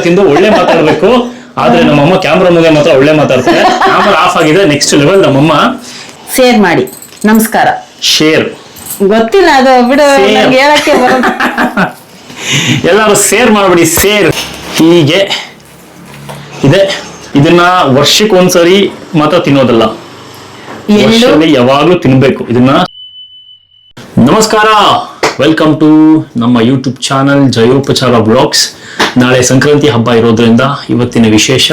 ತಿಂದು ಒಳ್ಳೆ ಮಾತಾಡ್ಬೇಕು. ಆದ್ರೆ ನಮ್ಮಮ್ಮ ಕ್ಯಾಮ್ರಾ ಮುಂದೆ ಮಾತ್ರ ಒಳ್ಳೆ ಮಾತಾಡ್ತಾರೆ. ಕ್ಯಾಮ್ರಾ ಆಫ್ ಆಗಿದೆ. ನೆಕ್ಸ್ಟ್ ಲೆವೆಲ್ ನಮ್ಮಮ್ಮ. ಶೇರ್ ಮಾಡಿ. ನಮಸ್ಕಾರ. ಶೇರ್ ಗೊತ್ತಿಲ್ಲ ಅದು ಬಿಡು Share. ನಂಗೆ ಹೇಳಕ್ಕೆ ಎಲ್ಲಾರು ಎಲ್ಲರೂ ಸೇರ್ ಮಾಡ್ಬಿಡಿ. ಸೇರ್ ಹೀಗೆ. ಇದೆ. ಇದನ್ನ ವರ್ಷಕ್ಕೆ ಒಂದ್ಸರಿ ಮಾತ್ರ ತಿನ್ನೋದಲ್ಲ. ಎಳ್ಳು ವರ್ಷದಲ್ಲಿ ಯಾವಾಗ್ಲೂ ತಿನ್ಬೇಕು. ಇದನ್ನ. ನಮಸ್ಕಾರ. ವೆಲ್ಕಮ್ ಟು ನಮ್ಮ ಯೂಟ್ಯೂಬ್ ಚಾನಲ್ ಜಯೋಪಚಾರ ಬ್ಲಾಗ್ಸ್ ನಾಳೆ ಸಂಕ್ರಾಂತಿ ಹಬ್ಬ ಇರೋದ್ರಿಂದ ಇವತ್ತಿನ ವಿಶೇಷ?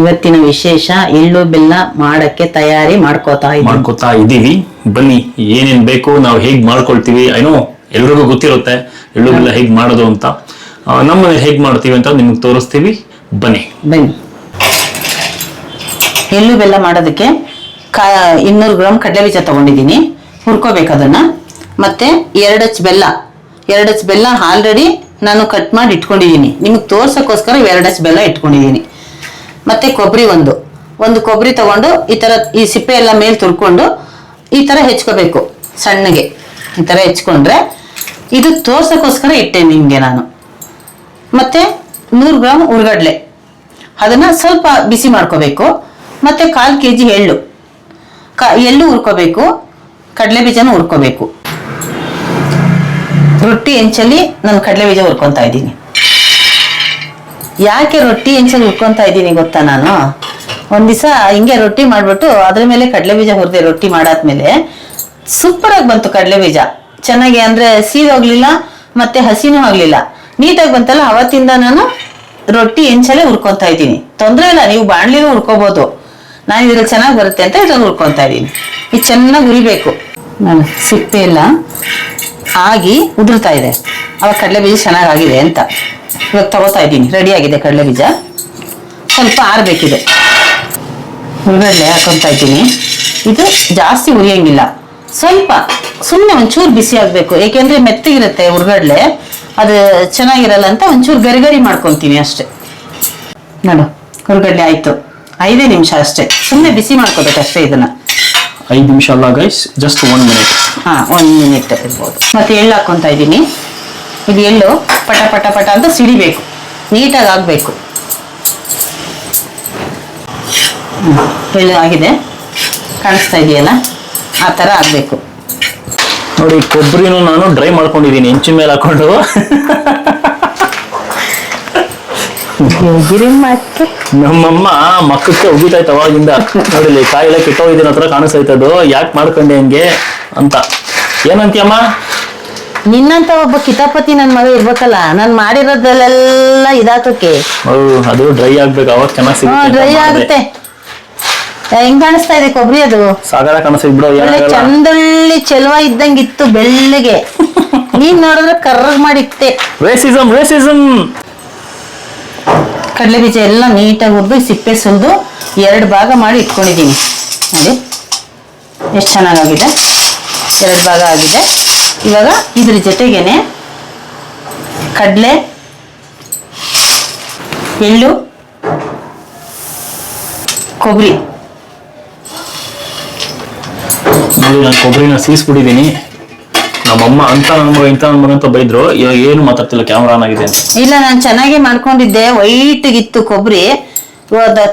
ಇವತ್ತಿನ ವಿಶೇಷ ಎಳ್ಳು ಬೆಲ್ಲ ಮಾಡಕ್ಕೆ ತಯಾರಿ ಮಾಡ್ಕೋತಾ ಮಾಡ್ಕೋತಾ ಇದ್ದೀವಿ. ಬನ್ನಿ ಏನೇನ್ ಬೇಕು ನಾವು ಹೇಗ್ ಮಾಡ್ಕೊಳ್ತೀವಿ? ಏನೋ ಎಲ್ರಿಗೂ ಗೊತ್ತಿರುತ್ತೆ ಎಳ್ಳು ಬೆಲ್ಲ ಹೇಗ್ ಮಾಡೋದು ಅಂತ. ನಮ್ಮನೆ ಹೇಗ್ ಮಾಡ್ತೀವಿ ಅಂತ ನಿಮ್ಗೆ ತೋರಿಸ್ತೀವಿ. ಬನ್ನಿ. ಬನ್ನಿ. ಎಳ್ಳು ಬೆಲ್ಲ ಮಾಡೋದಕ್ಕೆ ಕಾ ಇನ್ನೂರು ಗ್ರಾಮ್ ಕಡಲೆ ಬೀಜ ತಗೊಂಡಿದ್ದೀನಿ. ಹುರ್ಕೋಬೇಕು ಅದನ್ನ. ಮತ್ತೆ ಎರಡು ಹಚ್ ಬೆಲ್ಲ. ಎರಡು ಹಚ್ ಬೆಲ್ಲ ಆಲ್ರೆಡಿ ನಾನು ಕಟ್ ಮಾಡಿ ಇಟ್ಕೊಂಡಿದ್ದೀನಿ ನಿಮಗೆ ತೋರ್ಸೋಕ್ಕೋಸ್ಕರ ಎರಡು ಹಚ್ ಬೆಲ್ಲ ಇಟ್ಕೊಂಡಿದ್ದೀನಿ ಮತ್ತೆ ಕೊಬ್ಬರಿ ಒಂದು. ಒಂದು ಕೊಬ್ಬರಿ ತಗೊಂಡು ಈ ತರ ಈ ಸಿಪ್ಪೆ ಎಲ್ಲ ಮೇಲೆ ತುರ್ಕೊಂಡು ಈ ತರ ಹೆಚ್ಕೋಬೇಕು ಸಣ್ಣಗೆ. ಈ ತರ ಹೆಚ್ಕೊಂಡ್ರೆ ಇದು ತೋರ್ಸೋಕ್ಕೋಸ್ಕರ ಇಟ್ಟೆ ನಿಮ್ಗೆ ನಾನು. ಮತ್ತೆ ನೂರು ಗ್ರಾಮ್ ಉರ್ಗಡ್ಲೆ. ಅದನ್ನ ಸ್ವಲ್ಪ ಬಿಸಿ ಮಾಡ್ಕೋಬೇಕು. ಮತ್ತೆ ಕಾಲು ಕೆ ಜಿ ಎಳ್ಳು. ಕ ಎಳ್ಳು ಹುರ್ಕೋಬೇಕು. ಕಡಲೆ ಬೀಜನೂ ಹುರ್ಕೋಬೇಕು. ರೊಟ್ಟಿ ಹೆಂಚಲ್ಲಿ ನಾನು ಕಡಲೆ ಬೀಜ ಹುರ್ಕೊತಾ ಇದ್ದೀನಿ. ಯಾಕೆ ರೊಟ್ಟಿ ಹೆಂಚಲ್ಲಿ ಹುರ್ಕೊತಾ ಇದ್ದೀನಿ ಗೊತ್ತಾ ನಾನು? ಒಂದ್ ದಿವಸ ಹಿಂಗೆ ರೊಟ್ಟಿ ಮಾಡ್ಬಿಟ್ಟು ಅದ್ರ ಮೇಲೆ ಕಡಲೆ ಬೀಜ ಹುರಿದೆ ರೊಟ್ಟಿ ಮಾಡಾದ್ಮೇಲೆ ಸೂಪರ್ ಆಗಿ ಬಂತು ಕಡಲೆ ಬೀಜ. ಚೆನ್ನಾಗಿ ಅಂದ್ರೆ ಸೀದೋಗ್ಲಿಲ್ಲ ಮತ್ತೆ ಹಸಿನೂ ಆಗಲಿಲ್ಲ. ನೀಟಾಗಿ ಬಂತಲ್ಲ, ಅವತ್ತಿಂದ ನಾನು ರೊಟ್ಟಿ ಹೆಂಚಲ್ಲೇ ಹುರ್ಕೊತಾ ಇದ್ದೀನಿ. ತೊಂದರೆ ಇಲ್ಲ, ನೀವು ಬಾಣ್ಲಿನೂ ಹುರ್ಕೋಬಹುದು ನಾನು ಇದ್ರಲ್ಲಿ ಚೆನ್ನಾಗಿ ಬರುತ್ತೆ ಅಂತ ಇದ್ರಲ್ಲಿ ಹುರ್ಕೊತಾ ಇದ್ದೀನಿ. ಇದು ಚೆನ್ನಾಗಿ ಹುರಿಬೇಕು. ನಾನು ಸಿಪ್ಪೆ ಎಲ್ಲ ಆಗಿ ಉದುರ್ತಾ ಇದೆ. ಅವಾಗ ಕಡಲೆ ಬೀಜ ಚೆನ್ನಾಗಾಗಿದೆ ಅಂತ. ಇವಾಗ ತಗೋತಾ ಇದ್ದೀನಿ. ರೆಡಿ ಆಗಿದೆ ಕಡಲೆ ಬೀಜ. ಸ್ವಲ್ಪ ಆರಬೇಕಿದೆ. ಹುರ್ಗಡ್ಲೆ ಹಾಕೊತಾ ಇದ್ದೀನಿ. ಇದು ಜಾಸ್ತಿ ಉರಿಯಂಗಿಲ್ಲ. ಸ್ವಲ್ಪ ಸುಮ್ಮನೆ ಒಂಚೂರು ಬಿಸಿ ಆಗಬೇಕು. ಏಕೆಂದ್ರೆ ಮೆತ್ತಗಿರುತ್ತೆ ಹುರುಗಡ್ಲೆ ಅದು ಚೆನ್ನಾಗಿರಲ್ಲ ಅಂತ ಒಂಚೂರು ಗರಿಗರಿ ಮಾಡ್ಕೊತೀನಿ ಅಷ್ಟೇ. ನೋಡು ಹುರುಗಡ್ಲೆ ಆಯ್ತು. ಐದೇ ನಿಮಿಷ ಅಷ್ಟೇ. ಸುಮ್ಮನೆ ಬಿಸಿ ಮಾಡ್ಕೋಬೇಕು ಅಷ್ಟೇ ಇದನ್ನ. ಐದು ನಿಮಿಷ ಅಲ್ಲ ಗೈಸ್ ಜಸ್ಟ್ ಒನ್ ಮಿನಿಟ್ ಹಾ ಒನ್ ಮಿನಿಟ್ ಇರ್ಬೋದು. ಮತ್ತೆ ಎಳ್ಳು ಹಾಕೊಂತ ಇದ್ದೀನಿ. ಇದು ಎಳ್ಳು ಪಟ ಪಟ ಪಟ ಅಂತ ಸಿಡಿಬೇಕು. ನೀಟಾಗಿ ಆಗಬೇಕು. ಎಳ್ಳು ಆಗಿದೆ. ಕಾಣಿಸ್ತಾ ಇದೆಯಲ್ಲ? ಆ ಥರ ಆಗಬೇಕು. ನೋಡಿ ಕೊಬ್ಬರಿನೂ ನಾನು ಡ್ರೈ ಮಾಡ್ಕೊಂಡಿದ್ದೀನಿ ಹೆಂಚಿನ ಮೇಲೆ ಹಾಕೊಂಡು. ಮತ್ತೆ ನಮ್ಮಮ್ಮ ಮಕ್ಕಕ್ಕೆ ಉಗಿತಾಯ್ತು ಅವಾಗಿಂದ. ನೋಡಿಲಿ ಕಾಯಿಲೆ ಕೆಟ್ಟೋಗಿದ್ದೀನ ಹತ್ರ ಕಾಣಿಸ್ತೈತದು. ಯಾಕೆ ಮಾಡ್ಕೊಂಡೆ ಹಂಗೆ ಅಂತ. ಏನಂತೀಯಮ್ಮ? ನಿನ್ನಂತ ಒಬ್ಬ ಕಿತಾಪತಿ ನನ್ ಮಗ ಇರ್ಬೇಕಲ್ಲ. ನಾನ್ ಮಾಡಿರೋದ್ರಲ್ಲೆಲ್ಲ ಇದಾಕಕ್ಕೆ. ಅದು ಡ್ರೈ ಆಗ್ಬೇಕು. ಅವಾಗ ಚೆನ್ನಾಗಿ ಸಿಗುತ್ತೆ ಡ್ರೈ. ಆಗುತ್ತೆ. ಹೆಂಗ್ ಕಾಣಿಸ್ತಾ ಇದೆ ಕೊಬ್ಬರಿ ಅದು? ಸಾಗರ ಕಾಣಿಸ್ತಾ ಬಿಡು ಒಳ್ಳೆ ಏನಾಗಲ್ಲ ಚಂದಳ್ಳಿ ಚೆಲುವ ಇದ್ದಂಗಿತ್ತು ಬೆಳ್ಳಗೆ ನೀನ್ ನೋಡಿದ್ರೆ ಕರ್ರಗ್ ಮಾಡಿತ್ತೆ ರೇಸಿಸಮ್ ರೇಸಿಸಮ್ ಕಡಲೆ ಬೀಜ ಎಲ್ಲ ನೀಟಾಗಿ ಹುರಿದು ಸಿಪ್ಪೆ ಸುಲಿದು ಎರಡು ಭಾಗ ಮಾಡಿ ಇಟ್ಕೊಂಡಿದ್ದೀನಿ. ನೋಡಿ, ಎಷ್ಟು ಚೆನ್ನಾಗಾಗಿದೆ ಎರಡು ಭಾಗ ಆಗಿದೆ. ಇವಾಗ ಇದ್ರ ಜೊತೆಗೇನೆ ಕಡಲೆ, ಎಳ್ಳು ಕೊಬ್ಬರಿ ನಾನು ಕೊಬ್ಬರಿನ ಸೀಸ್ಬಿಟ್ಟಿದ್ದೀನಿ. ನಮ್ಮಮ್ಮ ಅಂತ ನನ್ ಮಗ, ಇಂತ ನನ್ ಮಗ ಅಂತ ಬೈದ್ರು. ಇವಾಗ ಏನು ಮಾತಾಡ್ತಿಲ್ಲ ಕ್ಯಾಮ್ರಾ ಆನ್ ಆಗಿದೆ ಇಲ್ಲ, ನಾನು ಚೆನ್ನಾಗಿ ಮಾಡ್ಕೊಂಡಿದ್ದೆ. ವೈಟ್ ಇತ್ತು ಕೊಬ್ಬರಿ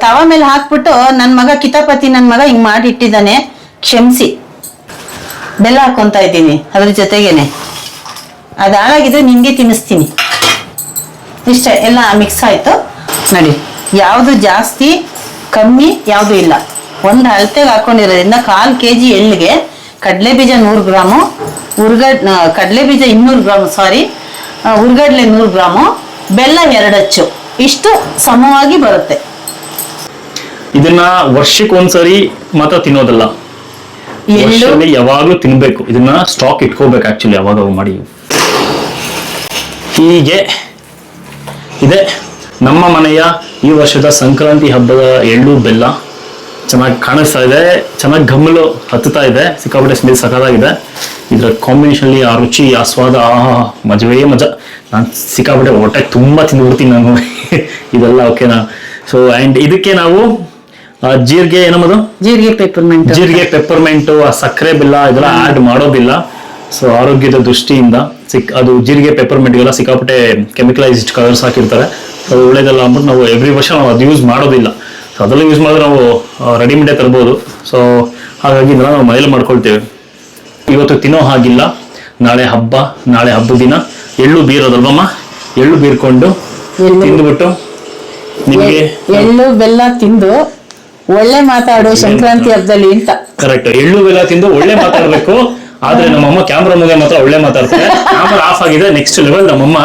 ತವ ಮೇಲೆ ಹಾಕ್ಬಿಟ್ಟು ನನ್ನ ಮಗ ಕಿತಾಪತಿ ನನ್ನ ಮಗ ಹಿಂಗ್ ಮಾಡಿ ಇಟ್ಟಿದ್ದಾನೆ ಕ್ಷಮಿಸಿ. ಬೆಲ್ಲ ಹಾಕೊಂತ ಇದ್ದೀನಿ, ಅದ್ರ ಜೊತೆಗೇನೆ. ಅದ ಹಾಳಾಗಿದ್ರೆ ನಿಮ್ಗೆ ತಿನ್ನಿಸ್ತೀನಿ. ಇಷ್ಟ, ಎಲ್ಲ ಮಿಕ್ಸ್ ಆಯ್ತು. ನೋಡಿ, ಯಾವುದು ಜಾಸ್ತಿ, ಕಮ್ಮಿ, ಯಾವುದು ಇಲ್ಲ. ಒಂದು ಅಳತೆಗೆ ಹಾಕೊಂಡಿರೋದ್ರಿಂದ ಕಾಲ್ ಕೆ ಜಿ ಎಳ್ಳಿಗೆ ಕಡಲೆ ಬೀಜ ನೂರು ಗ್ರಾಮು ಉರ್ಗಡ್ ಕಡಲೆ ಬೀಜ ಇನ್ನೂರು ಗ್ರಾಮ್ ಸಾರಿ ಉರ್ಗಡ್ಲೆ ನೂರು ಗ್ರಾಮು ಬೆಲ್ಲ ಎರಡಚ್ಚು. ಇಷ್ಟು ಸಮವಾಗಿ ಬರುತ್ತೆ. ಇದನ್ನ ವರ್ಷಕ್ಕೆ ಒಂದ್ಸರಿ ಮಾತ್ರ ತಿನ್ನೋದಲ್ಲ. ಯಾವಾಗ್ಲೂ ತಿನ್ಬೇಕು. ಇದನ್ನ ಸ್ಟಾಕ್ ಇಟ್ಕೋಬೇಕು ಆಕ್ಚುಲಿ ಯಾವಾಗ ಮಾಡಿ. ಹೀಗೆ ಇದೆ ನಮ್ಮ ಮನೆಯ ಈ ವರ್ಷದ ಸಂಕ್ರಾಂತಿ ಹಬ್ಬದ ಎಳ್ಳು ಬೆಲ್ಲ. ಚೆನ್ನಾಗಿ ಕಾಣಿಸ್ತಾ ಇದೆ ಚೆನ್ನಾಗಿ ಗಮ್ಮಲು ಹತ್ತುತ್ತಾ ಇದೆ. ಸಿಕ್ಕಾಪಟ್ಟೆ ಸ್ಮೆಲ್ ಸಖತ್ತಾಗಿದೆ. ಇದರ ಕಾಂಬಿನೇಷನ್ಲಿ ಆ ರುಚಿ ಆ ಸ್ವಾದ ಆಹಾ ಮಜವೇ ಮಜಾ. ನಾನು ಸಿಕ್ಕಾಪಟ್ಟೆ ಹೊಟ್ಟೆ ತುಂಬಾ ತಿಂದ್ಬಿಡ್ತೀನಿ ನಾನು. ಇದೆಲ್ಲ ಓಕೆನಾ ಸೊ ಆ್ಯಂಡ್ ಇದಕ್ಕೆ ನಾವು ಜೀರಿಗೆ ಏನಮ್ಮದು? ಜೀರಿಗೆ ಪೆಪ್ಪರ್ಮೆಂಟ್ ಜೀರಿಗೆ ಪೆಪ್ಪರ್ಮೆಂಟು ಆ ಸಕ್ಕರೆ ಬೆಲ್ಲ ಇದೆಲ್ಲ ಆಡ್ ಮಾಡೋದಿಲ್ಲ. ಸೊ ಆರೋಗ್ಯದ ದೃಷ್ಟಿಯಿಂದ ಸಿಕ್ ಅದು ಜೀರಿಗೆ ಪೆಪ್ಪರ್ಮೆಂಟ್ಗೆಲ್ಲ ಸಿಕ್ಕಾಪಟ್ಟೆ ಕೆಮಿಕಲೈಸ್ಡ್ ಕಲರ್ಸ್ ಹಾಕಿರ್ತಾರೆ. ಅದು ಒಳ್ಳೇದಲ್ಲ ಅಂದ್ಬಿಟ್ಟು ನಾವು ಎವ್ರಿ ವರ್ಷ ನಾವು ಅದು ಯೂಸ್ ಮಾಡೋದಿಲ್ಲ. ಸೊ ಅದರಲ್ಲಿ ಯೂಸ್ ಮಾಡಿದ್ರೆ ನಾವು ರೆಡಿಮೇಡೇ ತರ್ಬೋದು. ಸೊ ಹಾಗಾಗಿ ಇದನ್ನ ನಾವು ಮನೇಲಿ ಮಾಡ್ಕೊಳ್ತೇವೆ. ಇವತ್ತು ತಿನ್ನೋ ಹಾಗಿಲ್ಲ. ನಾಳೆ ಹಬ್ಬ ನಾಳೆ ಹಬ್ಬದ ದಿನ. ಎಳ್ಳು ಬೀರೋದಲ್ವಮ್ಮ ಎಳ್ಳು ಬೀರ್ಕೊಂಡು ತಿಂದುಬಿಟ್ಟು ತಿಂದ್ಬಿಟ್ಟು ನಿಮಗೆ ಎಳ್ಳು ಬೆಲ್ಲ ತಿಂದು ಒಳ್ಳೆ ಮಾತಾಡು ಸಂಕ್ರಾಂತಿ ಹಬ್ಬದಲ್ಲಿ ಅಂತ. ಕರೆಕ್ಟ್ ಎಳ್ಳು ಬೆಲ್ಲ ತಿಂದು ಒಳ್ಳೆ ಮಾತಾಡಬೇಕು. ಆದ್ರೆ ನಮ್ಮಮ್ಮ ಕ್ಯಾಮ್ರಾ ಮುಂದೆ ಮಾತ್ರ ಒಳ್ಳೆ ಮಾತಾಡ್ತಾರೆ. ಕ್ಯಾಮ್ರಾ ಆಫ್ ಆಗಿದೆ. ನೆಕ್ಸ್ಟ್ ಲೆವೆಲ್ ನಮ್ಮಮ್ಮ.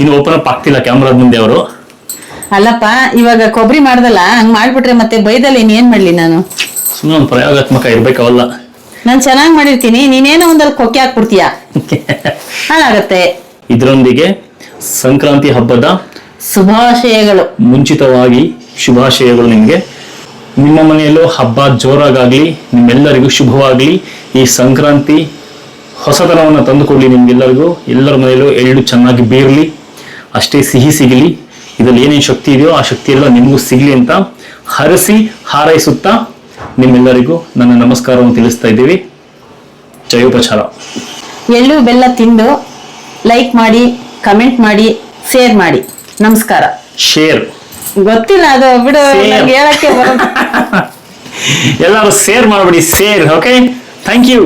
ಇನ್ನು ಓಪನ್ ಅಪ್ ಆಗ್ತಿಲ್ಲ ಕ್ಯಾಮ್ರಾದ ಮುಂದೆ ಅವರು. ಅಲ್ಲಪ್ಪ ಇವಾಗ ಕೊಬ್ಬರಿ ಮಾಡ್ದಲ್ಲ ಹಂಗ್ ಮಾಡ್ಬಿಟ್ರೆ ಮತ್ತೆ ಬೈದಲ್ಲಿ ಏನ್ ಮಾಡ್ಲಿ ನಾನು? ಸುಮ್ಮನೆ ಒಂದು ಪ್ರಯೋಗಾತ್ಮಕ ಇರ್ಬೇಕವಲ್ಲ. ನಾನ್ ಚೆನ್ನಾಗ್ ಮಾಡಿರ್ತೀನಿ ನೀನೇನೋ ಒಂದಲ್ಲಿ ಕೊಕ್ಕೆ ಹಾಕ್ಬಿಡ್ತೀಯ? ಹಾಳಾಗತ್ತೆ. ಇದರೊಂದಿಗೆ ಸಂಕ್ರಾಂತಿ ಹಬ್ಬದ ಶುಭಾಶಯಗಳು. ಮುಂಚಿತವಾಗಿ ಶುಭಾಶಯಗಳು ನಿಮಗೆ. ನಿಮ್ಮ ಮನೆಯಲ್ಲೂ ಹಬ್ಬ ಜೋರಾಗಾಗ್ಲಿ ನಿಮ್ಮೆಲ್ಲರಿಗೂ ಶುಭವಾಗ್ಲಿ. ಈ ಸಂಕ್ರಾಂತಿ ಹೊಸತನವನ್ನು ತಂದುಕೊಳ್ಳಿ ನಿಮ್ಗೆಲ್ಲರಿಗೂ. ಎಲ್ಲರ ಮನೆಯಲ್ಲೂ ಎಳ್ಳು ಚೆನ್ನಾಗಿ ಬೀರಲಿ ಅಷ್ಟೇ ಸಿಹಿ ಸಿಗಲಿ. ಇದರಲ್ಲಿ ಏನೇನು ಶಕ್ತಿ ಇದೆಯೋ ಆ ಶಕ್ತಿ ಎಲ್ಲ ನಿಮಗೂ ಸಿಗಲಿ ಅಂತ ಹರಸಿ ಹಾರೈಸುತ್ತಾ ನಿಮ್ಮೆಲ್ಲರಿಗೂ ನನ್ನ ನಮಸ್ಕಾರವನ್ನು ತಿಳಿಸ್ತಾ ಇದ್ದೀವಿ. ಜಯೋಪಚಾರ. ಎಳ್ಳು ಬೆಲ್ಲ ತಿಂದು ಲೈಕ್ ಮಾಡಿ ಕಮೆಂಟ್ ಮಾಡಿ ಶೇರ್ ಮಾಡಿ. ನಮಸ್ಕಾರ. ಶೇರ್ ಗೊತ್ತಿಲ್ಲ ಅದು ಬಿಡು ಹೇಳಕ್ಕೆ ಎಲ್ಲರೂ ಶೇರ್ ಮಾಡಬೇಡಿ ಶೇರ್ ಓಕೆ ಥ್ಯಾಂಕ್ ಯು